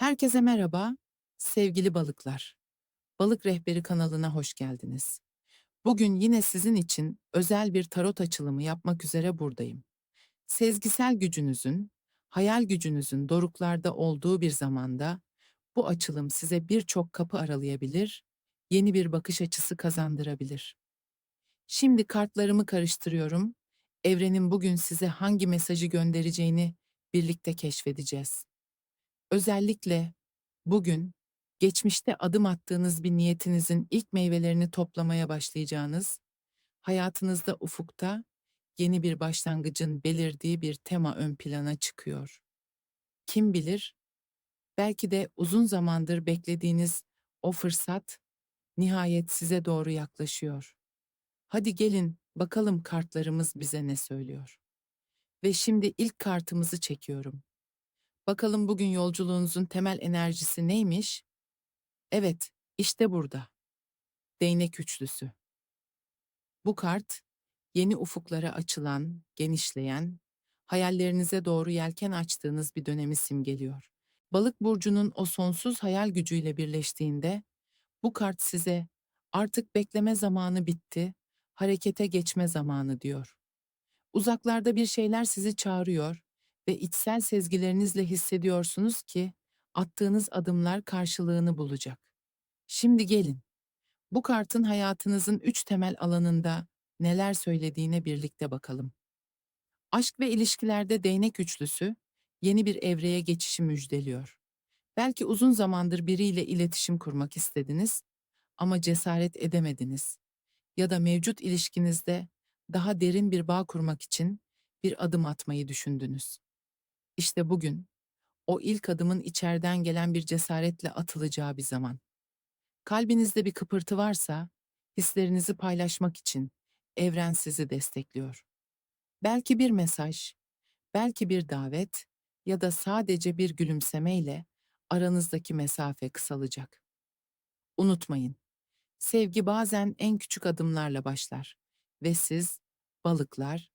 Herkese merhaba, sevgili balıklar. Balık Rehberi kanalına hoş geldiniz. Bugün yine sizin için özel bir tarot açılımı yapmak üzere buradayım. Sezgisel gücünüzün, hayal gücünüzün doruklarda olduğu bir zamanda bu açılım size birçok kapı aralayabilir, yeni bir bakış açısı kazandırabilir. Şimdi kartlarımı karıştırıyorum. Evrenin bugün size hangi mesajı göndereceğini birlikte keşfedeceğiz. Özellikle bugün geçmişte adım attığınız bir niyetinizin ilk meyvelerini toplamaya başlayacağınız, hayatınızda ufukta yeni bir başlangıcın belirdiği bir tema ön plana çıkıyor. Kim bilir, belki de uzun zamandır beklediğiniz o fırsat nihayet size doğru yaklaşıyor. Hadi gelin bakalım kartlarımız bize ne söylüyor. Ve şimdi ilk kartımızı çekiyorum. Bakalım bugün yolculuğunuzun temel enerjisi neymiş? Evet, işte burada. Değnek üçlüsü. Bu kart, yeni ufuklara açılan, genişleyen, hayallerinize doğru yelken açtığınız bir dönemi simgeliyor. Balık burcunun o sonsuz hayal gücüyle birleştiğinde, bu kart size artık bekleme zamanı bitti, harekete geçme zamanı diyor. Uzaklarda bir şeyler sizi çağırıyor ve içsel sezgilerinizle hissediyorsunuz ki attığınız adımlar karşılığını bulacak. Şimdi gelin. Bu kartın hayatınızın üç temel alanında neler söylediğine birlikte bakalım. Aşk ve ilişkilerde değnek üçlüsü yeni bir evreye geçişi müjdeliyor. Belki uzun zamandır biriyle iletişim kurmak istediniz ama cesaret edemediniz. Ya da mevcut ilişkinizde daha derin bir bağ kurmak için bir adım atmayı düşündünüz. İşte bugün o ilk adımın içeriden gelen bir cesaretle atılacağı bir zaman. Kalbinizde bir kıpırtı varsa, hislerinizi paylaşmak için evren sizi destekliyor. Belki bir mesaj, belki bir davet ya da sadece bir gülümsemeyle aranızdaki mesafe kısalacak. Unutmayın, sevgi bazen en küçük adımlarla başlar ve siz, balıklar,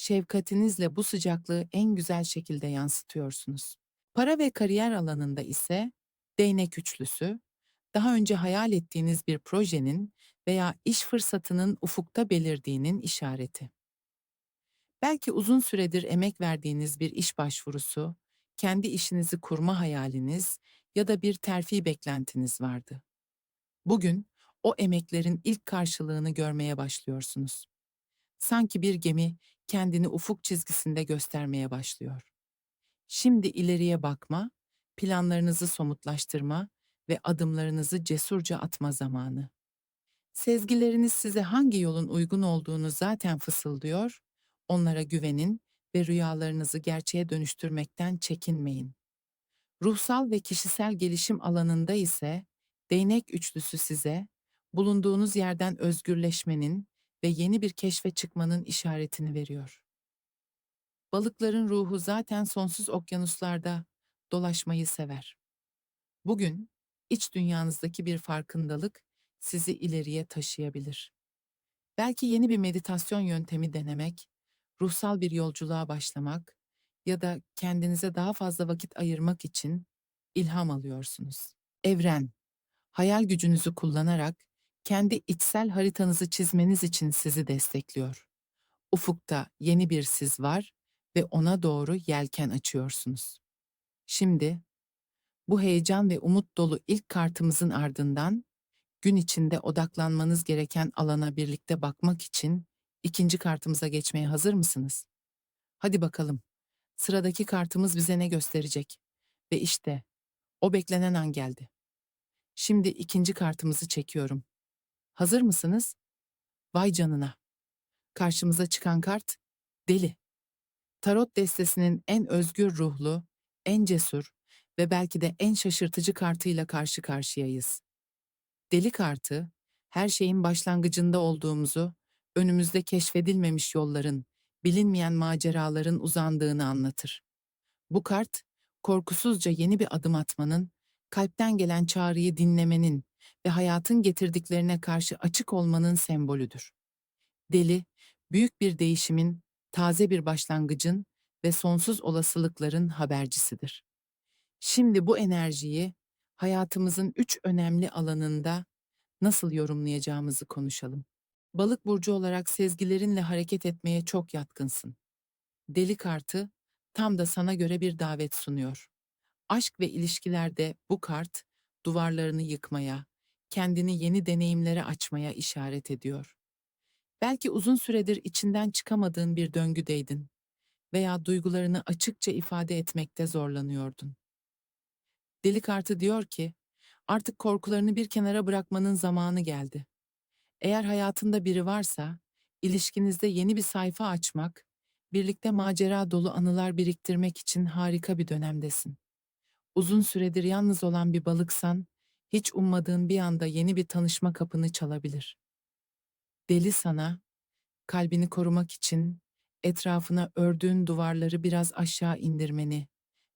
şefkatinizle bu sıcaklığı en güzel şekilde yansıtıyorsunuz. Para ve kariyer alanında ise değnek üçlüsü, daha önce hayal ettiğiniz bir projenin veya iş fırsatının ufukta belirdiğinin işareti. Belki uzun süredir emek verdiğiniz bir iş başvurusu, kendi işinizi kurma hayaliniz ya da bir terfi beklentiniz vardı. Bugün o emeklerin ilk karşılığını görmeye başlıyorsunuz. Sanki bir gemi kendini ufuk çizgisinde göstermeye başlıyor. Şimdi ileriye bakma, planlarınızı somutlaştırma ve adımlarınızı cesurca atma zamanı. Sezgileriniz size hangi yolun uygun olduğunu zaten fısıldıyor, onlara güvenin ve rüyalarınızı gerçeğe dönüştürmekten çekinmeyin. Ruhsal ve kişisel gelişim alanında ise değnek üçlüsü size bulunduğunuz yerden özgürleşmenin ve yeni bir keşfe çıkmanın işaretini veriyor. Balıkların ruhu zaten sonsuz okyanuslarda dolaşmayı sever. Bugün iç dünyanızdaki bir farkındalık sizi ileriye taşıyabilir. Belki yeni bir meditasyon yöntemi denemek, ruhsal bir yolculuğa başlamak ya da kendinize daha fazla vakit ayırmak için ilham alıyorsunuz. Evren, hayal gücünüzü kullanarak kendi içsel haritanızı çizmeniz için sizi destekliyor. Ufukta yeni bir siz var ve ona doğru yelken açıyorsunuz. Şimdi bu heyecan ve umut dolu ilk kartımızın ardından gün içinde odaklanmanız gereken alana birlikte bakmak için ikinci kartımıza geçmeye hazır mısınız? Hadi bakalım. Sıradaki kartımız bize ne gösterecek? Ve işte o beklenen an geldi. Şimdi ikinci kartımızı çekiyorum. Hazır mısınız? Vay canına. Karşımıza çıkan kart deli. Tarot destesinin en özgür ruhlu, en cesur ve belki de en şaşırtıcı kartıyla karşı karşıyayız. Deli kartı, her şeyin başlangıcında olduğumuzu, önümüzde keşfedilmemiş yolların, bilinmeyen maceraların uzandığını anlatır. Bu kart, korkusuzca yeni bir adım atmanın, kalpten gelen çağrıyı dinlemenin ve hayatın getirdiklerine karşı açık olmanın sembolüdür. Deli, büyük bir değişimin, taze bir başlangıcın ve sonsuz olasılıkların habercisidir. Şimdi bu enerjiyi hayatımızın üç önemli alanında nasıl yorumlayacağımızı konuşalım. Balık burcu olarak sezgilerinle hareket etmeye çok yatkınsın. Deli kartı tam da sana göre bir davet sunuyor. Aşk ve ilişkilerde bu kart duvarlarını yıkmaya, kendini yeni deneyimlere açmaya işaret ediyor. Belki uzun süredir içinden çıkamadığın bir döngüdeydin veya duygularını açıkça ifade etmekte zorlanıyordun. Deli kartı diyor ki, artık korkularını bir kenara bırakmanın zamanı geldi. Eğer hayatında biri varsa, ilişkinizde yeni bir sayfa açmak, birlikte macera dolu anılar biriktirmek için harika bir dönemdesin. Uzun süredir yalnız olan bir balıksan, hiç ummadığın bir anda yeni bir tanışma kapını çalabilir. Deli sana, kalbini korumak için etrafına ördüğün duvarları biraz aşağı indirmeni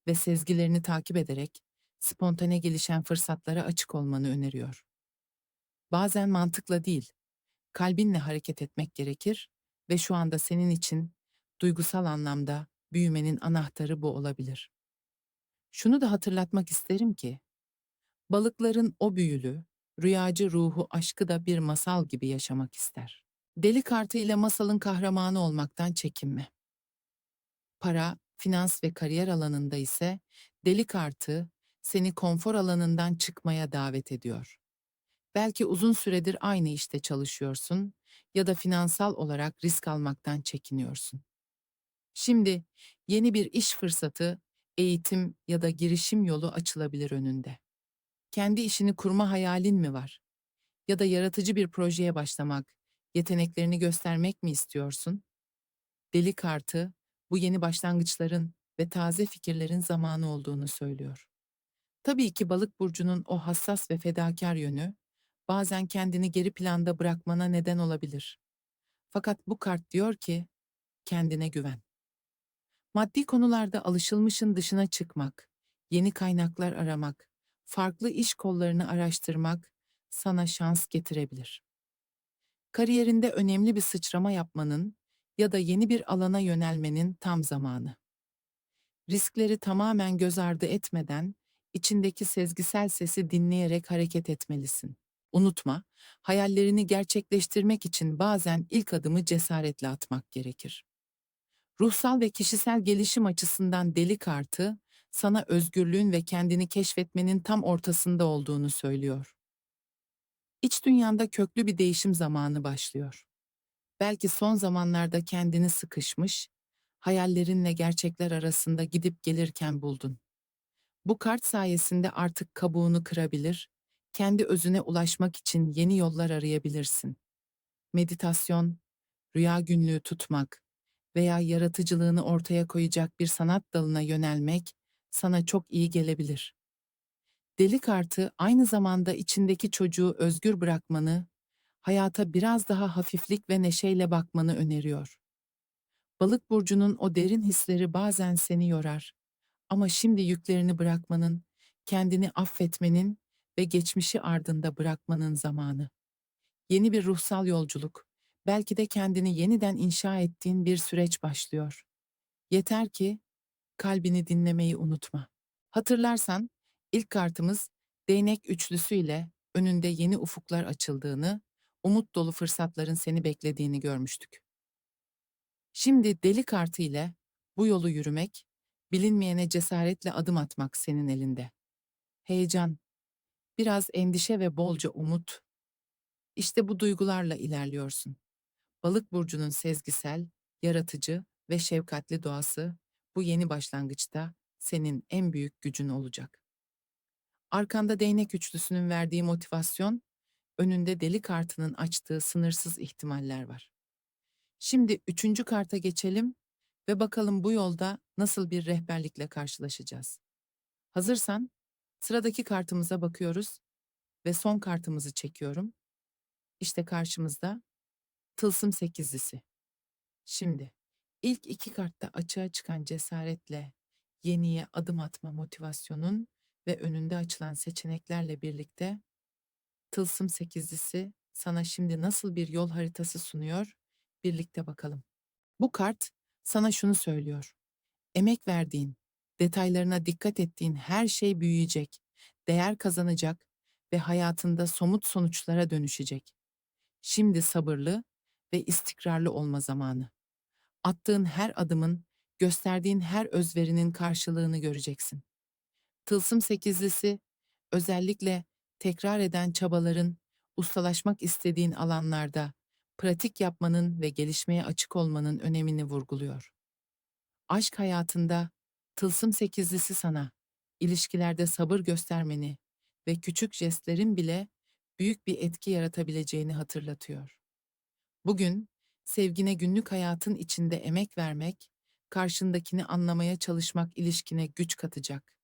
ve sezgilerini takip ederek spontane gelişen fırsatlara açık olmanı öneriyor. Bazen mantıkla değil, kalbinle hareket etmek gerekir ve şu anda senin için duygusal anlamda büyümenin anahtarı bu olabilir. Şunu da hatırlatmak isterim ki, balıkların o büyülü, rüyacı ruhu aşkı da bir masal gibi yaşamak ister. Deli kartı ile masalın kahramanı olmaktan çekinme. Para, finans ve kariyer alanında ise deli kartı seni konfor alanından çıkmaya davet ediyor. Belki uzun süredir aynı işte çalışıyorsun ya da finansal olarak risk almaktan çekiniyorsun. Şimdi yeni bir iş fırsatı, eğitim ya da girişim yolu açılabilir önünde. Kendi işini kurma hayalin mi var? Ya da yaratıcı bir projeye başlamak, yeteneklerini göstermek mi istiyorsun? Deli kartı bu yeni başlangıçların ve taze fikirlerin zamanı olduğunu söylüyor. Tabii ki balık burcunun o hassas ve fedakar yönü bazen kendini geri planda bırakmana neden olabilir. Fakat bu kart diyor ki kendine güven. Maddi konularda alışılmışın dışına çıkmak, yeni kaynaklar aramak, farklı iş kollarını araştırmak sana şans getirebilir. Kariyerinde önemli bir sıçrama yapmanın ya da yeni bir alana yönelmenin tam zamanı. Riskleri tamamen göz ardı etmeden içindeki sezgisel sesi dinleyerek hareket etmelisin. Unutma, hayallerini gerçekleştirmek için bazen ilk adımı cesaretle atmak gerekir. Ruhsal ve kişisel gelişim açısından deli kartı, sana özgürlüğün ve kendini keşfetmenin tam ortasında olduğunu söylüyor. İç dünyanda köklü bir değişim zamanı başlıyor. Belki son zamanlarda kendini sıkışmış, hayallerinle gerçekler arasında gidip gelirken buldun. Bu kart sayesinde artık kabuğunu kırabilir, kendi özüne ulaşmak için yeni yollar arayabilirsin. Meditasyon, rüya günlüğü tutmak veya yaratıcılığını ortaya koyacak bir sanat dalına yönelmek sana çok iyi gelebilir. Deli kartı aynı zamanda içindeki çocuğu özgür bırakmanı, hayata biraz daha hafiflik ve neşeyle bakmanı öneriyor. Balık burcunun o derin hisleri bazen seni yorar. Ama şimdi yüklerini bırakmanın, kendini affetmenin ve geçmişi ardında bırakmanın zamanı. Yeni bir ruhsal yolculuk, belki de kendini yeniden inşa ettiğin bir süreç başlıyor. Yeter ki kalbini dinlemeyi unutma. Hatırlarsan ilk kartımız değnek üçlüsü ile önünde yeni ufuklar açıldığını, umut dolu fırsatların seni beklediğini görmüştük. Şimdi deli kartı ile bu yolu yürümek, bilinmeyene cesaretle adım atmak senin elinde. Heyecan, biraz endişe ve bolca umut. İşte bu duygularla ilerliyorsun. Balık burcunun sezgisel, yaratıcı ve şefkatli doğası bu yeni başlangıçta senin en büyük gücün olacak. Arkanda değnek üçlüsünün verdiği motivasyon, önünde deli kartının açtığı sınırsız ihtimaller var. Şimdi üçüncü karta geçelim ve bakalım bu yolda nasıl bir rehberlikle karşılaşacağız. Hazırsan sıradaki kartımıza bakıyoruz ve son kartımızı çekiyorum. İşte karşımızda tılsım sekizlisi. Şimdi ilk iki kartta açığa çıkan cesaretle yeniye adım atma motivasyonun ve önünde açılan seçeneklerle birlikte tılsım sekizlisi sana şimdi nasıl bir yol haritası sunuyor birlikte bakalım. Bu kart sana şunu söylüyor. Emek verdiğin, Detaylarına dikkat ettiğin her şey büyüyecek, değer kazanacak ve hayatında somut sonuçlara dönüşecek. Şimdi sabırlı ve istikrarlı olma zamanı. Attığın her adımın, gösterdiğin her özverinin karşılığını göreceksin. Tılsım sekizlisi, özellikle tekrar eden çabaların, ustalaşmak istediğin alanlarda pratik yapmanın ve gelişmeye açık olmanın önemini vurguluyor. Aşk hayatında tılsım sekizlisi sana, ilişkilerde sabır göstermeni ve küçük jestlerin bile büyük bir etki yaratabileceğini hatırlatıyor. Bugün sevgine günlük hayatın içinde emek vermek, karşındakini anlamaya çalışmak ilişkine güç katacak.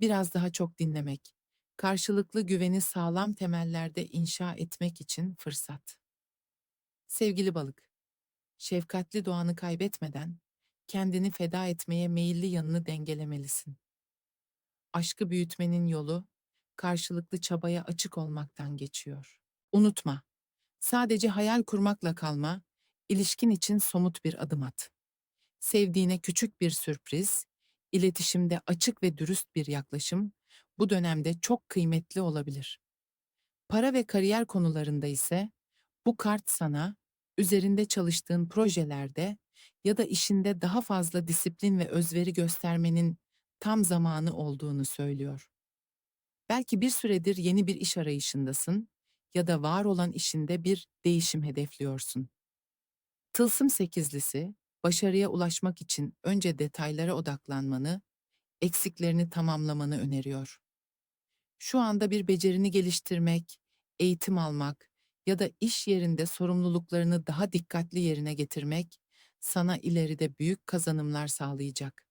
Biraz daha çok dinlemek, karşılıklı güveni sağlam temellerde inşa etmek için fırsat. Sevgili balık, şefkatli doğanı kaybetmeden kendini feda etmeye meyilli yanını dengelemelisin. Aşkı büyütmenin yolu karşılıklı çabaya açık olmaktan geçiyor. Unutma, sadece hayal kurmakla kalma, ilişkin için somut bir adım at. Sevdiğine küçük bir sürpriz, iletişimde açık ve dürüst bir yaklaşım bu dönemde çok kıymetli olabilir. Para ve kariyer konularında ise bu kart sana üzerinde çalıştığın projelerde ya da işinde daha fazla disiplin ve özveri göstermenin tam zamanı olduğunu söylüyor. Belki bir süredir yeni bir iş arayışındasın ya da var olan işinde bir değişim hedefliyorsun. Tılsım sekizlisi, başarıya ulaşmak için önce detaylara odaklanmanı, eksiklerini tamamlamanı öneriyor. Şu anda bir becerini geliştirmek, eğitim almak ya da iş yerinde sorumluluklarını daha dikkatli yerine getirmek sana ileride büyük kazanımlar sağlayacak.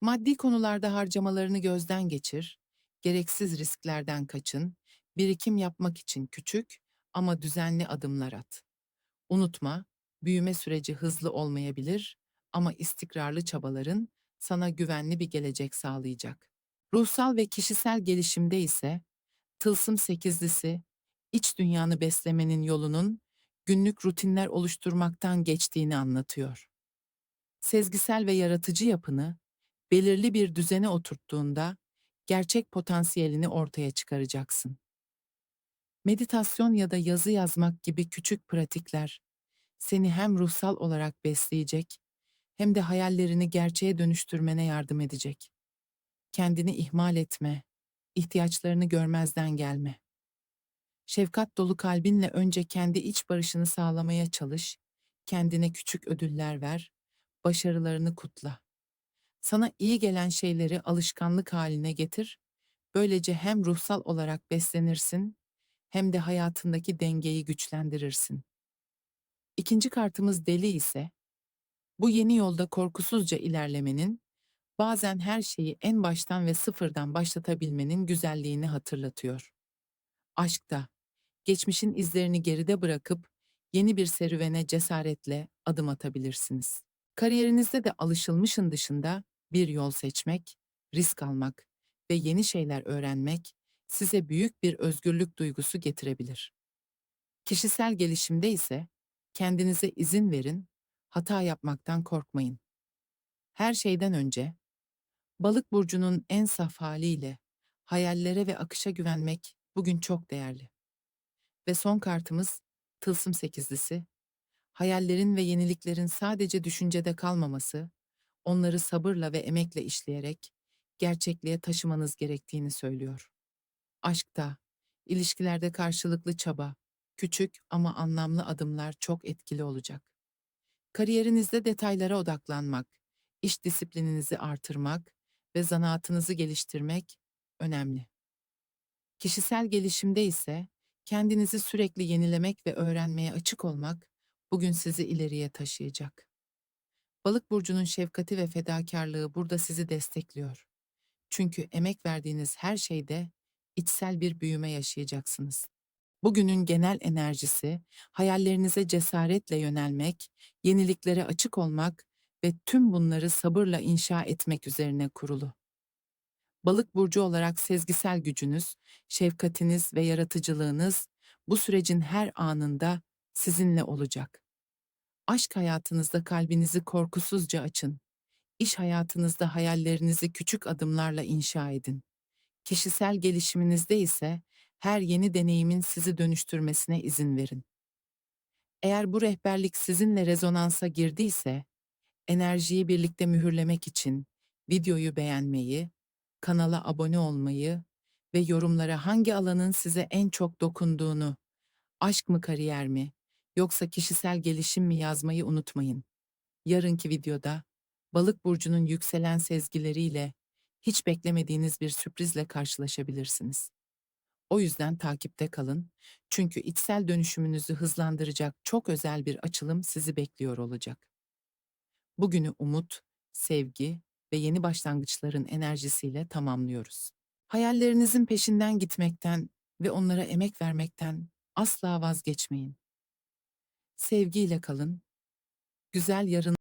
Maddi konularda harcamalarını gözden geçir, gereksiz risklerden kaçın, birikim yapmak için küçük ama düzenli adımlar at. Unutma, büyüme süreci hızlı olmayabilir ama istikrarlı çabaların sana güvenli bir gelecek sağlayacak. Ruhsal ve kişisel gelişimde ise Tılsım sekizlisi, iç dünyanı beslemenin yolunun günlük rutinler oluşturmaktan geçtiğini anlatıyor. Sezgisel ve yaratıcı yapını belirli bir düzene oturttuğunda gerçek potansiyelini ortaya çıkaracaksın. Meditasyon ya da yazı yazmak gibi küçük pratikler seni hem ruhsal olarak besleyecek hem de hayallerini gerçeğe dönüştürmene yardım edecek. Kendini ihmal etme, ihtiyaçlarını görmezden gelme. Şefkat dolu kalbinle önce kendi iç barışını sağlamaya çalış, kendine küçük ödüller ver, başarılarını kutla. Sana iyi gelen şeyleri alışkanlık haline getir, böylece hem ruhsal olarak beslenirsin, hem de hayatındaki dengeyi güçlendirirsin. İkinci kartımız deli ise, bu yeni yolda korkusuzca ilerlemenin, bazen her şeyi en baştan ve sıfırdan başlatabilmenin güzelliğini hatırlatıyor. Aşkta, geçmişin izlerini geride bırakıp yeni bir serüvene cesaretle adım atabilirsiniz. Kariyerinizde de alışılmışın dışında bir yol seçmek, risk almak ve yeni şeyler öğrenmek size büyük bir özgürlük duygusu getirebilir. Kişisel gelişimde ise kendinize izin verin, hata yapmaktan korkmayın. Her şeyden önce balık burcunun en saf haliyle hayallere ve akışa güvenmek bugün çok değerli. Ve son kartımız Tılsım sekizlisi. Hayallerin ve yeniliklerin sadece düşüncede kalmaması, onları sabırla ve emekle işleyerek gerçekliğe taşımanız gerektiğini söylüyor. Aşkta, ilişkilerde karşılıklı çaba, küçük ama anlamlı adımlar çok etkili olacak. Kariyerinizde detaylara odaklanmak, iş disiplininizi artırmak ve zanaatınızı geliştirmek önemli. Kişisel gelişimde ise kendinizi sürekli yenilemek ve öğrenmeye açık olmak bugün sizi ileriye taşıyacak. Balık burcunun şefkati ve fedakarlığı burada sizi destekliyor. Çünkü emek verdiğiniz her şeyde içsel bir büyüme yaşayacaksınız. Bugünün genel enerjisi hayallerinize cesaretle yönelmek, yeniliklere açık olmak ve tüm bunları sabırla inşa etmek üzerine kurulu. Balık burcu olarak sezgisel gücünüz, şefkatiniz ve yaratıcılığınız bu sürecin her anında sizinle olacak. Aşk hayatınızda kalbinizi korkusuzca açın. İş hayatınızda hayallerinizi küçük adımlarla inşa edin. Kişisel gelişiminizde ise her yeni deneyimin sizi dönüştürmesine izin verin. Eğer bu rehberlik sizinle rezonansa girdiyse, enerjiyi birlikte mühürlemek için videoyu beğenmeyi, kanala abone olmayı ve yorumlara hangi alanın size en çok dokunduğunu, aşk mı kariyer mi, yoksa kişisel gelişim mi yazmayı unutmayın. Yarınki videoda Balık burcunun yükselen sezgileriyle hiç beklemediğiniz bir sürprizle karşılaşabilirsiniz. O yüzden takipte kalın. Çünkü içsel dönüşümünüzü hızlandıracak çok özel bir açılım sizi bekliyor olacak. Bugünü umut, sevgi ve yeni başlangıçların enerjisiyle tamamlıyoruz. Hayallerinizin peşinden gitmekten ve onlara emek vermekten asla vazgeçmeyin. Sevgiyle kalın. Güzel yarın